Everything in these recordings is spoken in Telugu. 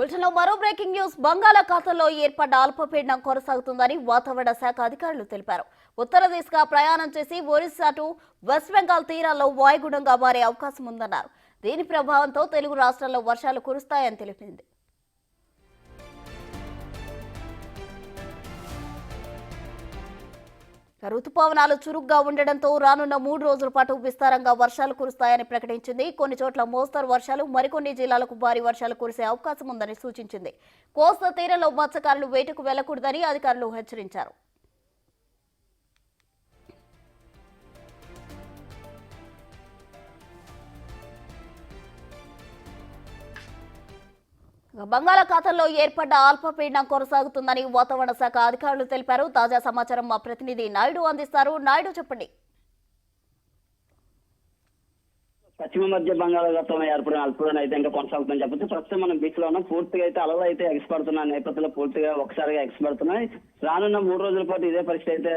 బులెటిన్లో మరో బ్రేకింగ్ న్యూస్. బంగాళాఖాతంలో ఏర్పడ్డ అల్పపీడనం కొనసాగుతుందని వాతావరణ శాఖ అధికారులు తెలిపారు. ఉత్తర దిశగా ప్రయాణం చేసి ఒరిస్సా టు వెస్ట్ బెంగాల్ తీరాల్లో వాయుగుణంగా మారే అవకాశం ఉందన్నారు దీని ప్రభావంతో తెలుగు రాష్ట్రాల్లో వర్షాలు కురుస్తాయని తెలిపింది. రుతుపవనాలు చురుగ్గా ఉండడంతో రానున్న మూడు రోజుల పాటు విస్తారంగా వర్షాలు కురుస్తాయని ప్రకటించింది. కొన్ని చోట్ల మోస్తరు వర్షాలు మరికొన్ని జిల్లాలకు భారీ వర్షాలు కురిసే అవకాశం ఉందని సూచించింది. కోస్తా తీరంలో మత్స్యకారులు వేటకు వెళ్ళకూడదని అధికారులు హెచ్చరించారు. బంగాళాఖాతంలో ఏర్పడ్డ అల్పపీడనం కొనసాగుతుందని వాతావరణ శాఖ అధికారులు తెలిపారు. తాజా సమాచారం మా ప్రతినిధి నాయుడు అందిస్తారు. నాయుడు చెప్పండి. పశ్చిమ మధ్య బంగాళాఖాతం ఏర్పడిన అల్పడం అయితే ఇంకా కొనసాగుతుందని చెప్పొచ్చు. ప్రస్తుతం మనం బీచ్లో ఉన్నాం. పూర్తిగా అయితే అలలు అయితే ఎగసిపడుతున్న నేపథ్యంలో పూర్తిగా ఒకసారిగా ఎగసిపడుతున్నాయి. రానున్న మూడు రోజుల పాటు ఇదే పరిస్థితి అయితే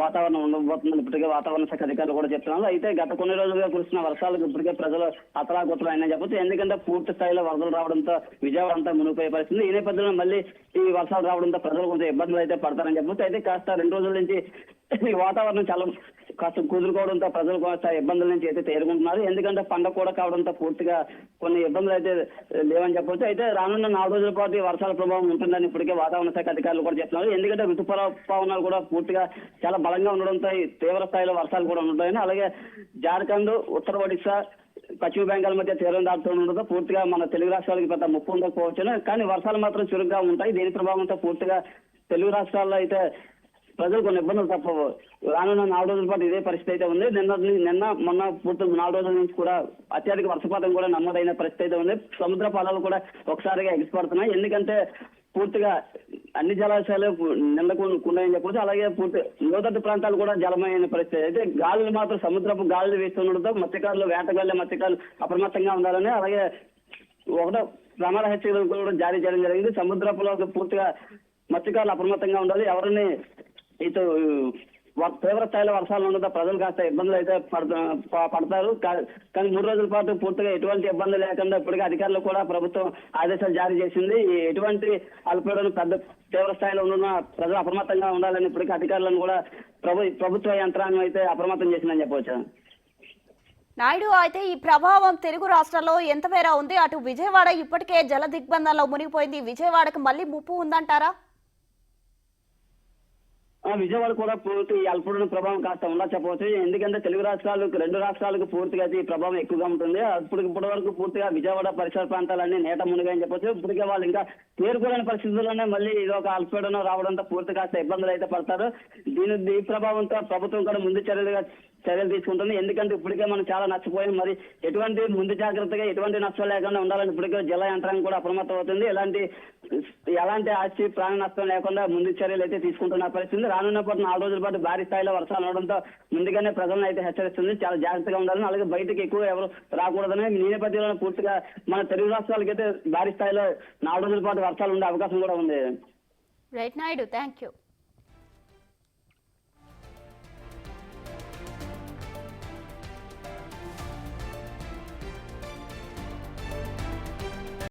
వాతావరణం ఉండబోతుందని ఇప్పటికే వాతావరణ శాఖ అధికారులు కూడా చెప్తున్నారు. అయితే గత కొన్ని రోజులుగా కురిసిన వర్షాలకు ఇప్పటికే ప్రజలు అతలాకుతలు అయినా చెప్పొచ్చు. ఎందుకంటే పూర్తి స్థాయిలో వరదలు రావడంతో విజయవాడ అంతా మునిగిపోయే పరిస్థితి. ఈ నేపథ్యంలో మళ్ళీ ఈ వర్షాలు రావడంతో ప్రజలు కొంచెం ఇబ్బందులు అయితే పడతారని చెప్పచ్చు. అయితే కాస్త రెండు రోజుల నుంచి ఈ వాతావరణం చాలా కాస్త కుదురుకోవడంతో ప్రజలు కాస్త ఇబ్బందుల నుంచి అయితే తేరుకుంటున్నారు. ఎందుకంటే పండగ కూడా కావడంతో పూర్తిగా కొన్ని ఇబ్బందులు అయితే లేవని చెప్పవచ్చు అయితే రానున్న నాలుగు రోజుల పాటు వర్షాల ప్రభావం ఉంటుందని ఇప్పటికే వాతావరణ శాఖ అధికారులు కూడా చెప్తున్నారు. ఎందుకంటే ఋతుపవనాలు కూడా పూర్తిగా చాలా బలంగా ఉండడంతో ఈ తీవ్ర స్థాయిలో వర్షాలు కూడా ఉంటాయని అలాగే జార్ఖండ్ ఉత్తర ఒడిశా పశ్చిమ బెంగాల్ మధ్య తీవ్రం దాటుతుండడంతో పూర్తిగా మన తెలుగు రాష్ట్రాలకి పెద్ద ముప్పు ఉండకపోవచ్చు కానీ వర్షాలు మాత్రం చురుగ్గా ఉంటాయి. దీని ప్రభావంతో పూర్తిగా తెలుగు రాష్ట్రాల్లో అయితే ప్రజలు కొన్ని ఇబ్బందులు తప్పవు రానున్న నాలుగు రోజుల పాటు ఇదే పరిస్థితి అయితే ఉంది. నిన్న నిన్న మొన్న పూర్తి నాలుగు రోజుల నుంచి కూడా అత్యధిక వర్షపాతం కూడా నమోదైన పరిస్థితి అయితే ఉంది. సముద్ర పాలాలు కూడా ఒకసారిగా ఎగిసిపడుతున్నాయి. ఎందుకంటే పూర్తిగా అన్ని జలాశయాలు నిండకుండాయని చెప్పొచ్చు. అలాగే పూర్తి లోతట్టు ప్రాంతాలు కూడా జలమైన పరిస్థితి అయితే గాలులు మాత్రం సముద్రపు గాలులు వీస్తుండడంతో మత్స్యకారులు వేటగాళ్ళ మత్స్యకారులు అప్రమత్తంగా ఉండాలని అలాగే ఒకటో ప్రమాద హెచ్చరికలు కూడా జారీ చేయడం జరిగింది. సముద్రపులో పూర్తిగా మత్స్యకారులు అప్రమత్తంగా ఉండాలి. ఎవరిని ఇటు తీవ్ర స్థాయిలో వర్షాలు ఉండడంతో ప్రజలు కాస్త ఇబ్బందులు అయితే పడతారు. కానీ మూడు రోజుల పాటు పూర్తిగా ఎటువంటి ఇబ్బంది లేకుండా ఇప్పటికే అధికారులు కూడా ప్రభుత్వం ఆదేశాలు జారీ చేసింది. ఎటువంటి అల్పీడనం పెద్ద తీవ్ర స్థాయిలో ఉన్న ప్రజలు అప్రమత్తంగా ఉండాలని ఇప్పటికే అధికారులను కూడా ప్రభు ప్రభుత్వ యంత్రాంగం అయితే అప్రమత్తం చేసిందని చెప్పవచ్చు. నాయుడు అయితే ఈ ప్రభావం తెలుగు రాష్ట్రాల్లో ఎంత మేర ఉంది? అటు విజయవాడ ఇప్పటికే జల దిగ్బంధంలో మునిగిపోయింది. విజయవాడకు మళ్ళీ ముప్పు ఉందంటారా? విజయవాడ కూడా పూర్తి ఈ ప్రభావం కాస్త ఉందా చెప్పవచ్చు. ఎందుకంటే తెలుగు రాష్ట్రాలకు రెండు రాష్ట్రాలకు పూర్తిగా ఈ ప్రభావం ఎక్కువగా ఉంటుంది. అప్పుడు ఇప్పటి వరకు పూర్తిగా విజయవాడ పరిసర ప్రాంతాలన్నీ నేట మునిగాయని చెప్పొచ్చు. ఇప్పటికే వాళ్ళు ఇంకా తేరుకోలేని పరిస్థితుల్లోనే మళ్ళీ ఇది ఒక అల్పపీడనం రావడంతో పూర్తి కాస్త ఇబ్బందులు అయితే పడతారు. దీని ఈ ప్రభావంతో ప్రభుత్వం కూడా ముందు చర్యలుగా చర్యలు తీసుకుంటుంది. ఎందుకంటే ఇప్పటికే మనం చాలా నష్టపోయాం. మరి ఎటువంటి ముందు జాగ్రత్తగా ఎటువంటి నష్టం లేకుండా ఉండాలని ఇప్పటికే జిల్లా యంత్రాంగం కూడా అప్రమత్తం అవుతుంది ఇలాంటి ఎలాంటి ఆస్తి ప్రాణ నష్టం లేకుండా ముందు చర్యలు అయితే తీసుకుంటున్న పరిస్థితి. రానున్న పాటు నాలుగు రోజుల పాటు భారీ స్థాయిలో వర్షాలు అవడంతో ముందుగానే ప్రజలను అయితే హెచ్చరిస్తుంది. చాలా జాగ్రత్తగా ఉండాలని అలాగే బయటకు ఎక్కువ ఎవరు రాకూడదని నేపథ్యంలో పూర్తిగా మన తెలుగు రాష్ట్రాలకైతే భారీ స్థాయిలో నాలుగు రోజుల పాటు వర్షాలు ఉండే అవకాశం కూడా ఉంది. Right Naidu thank you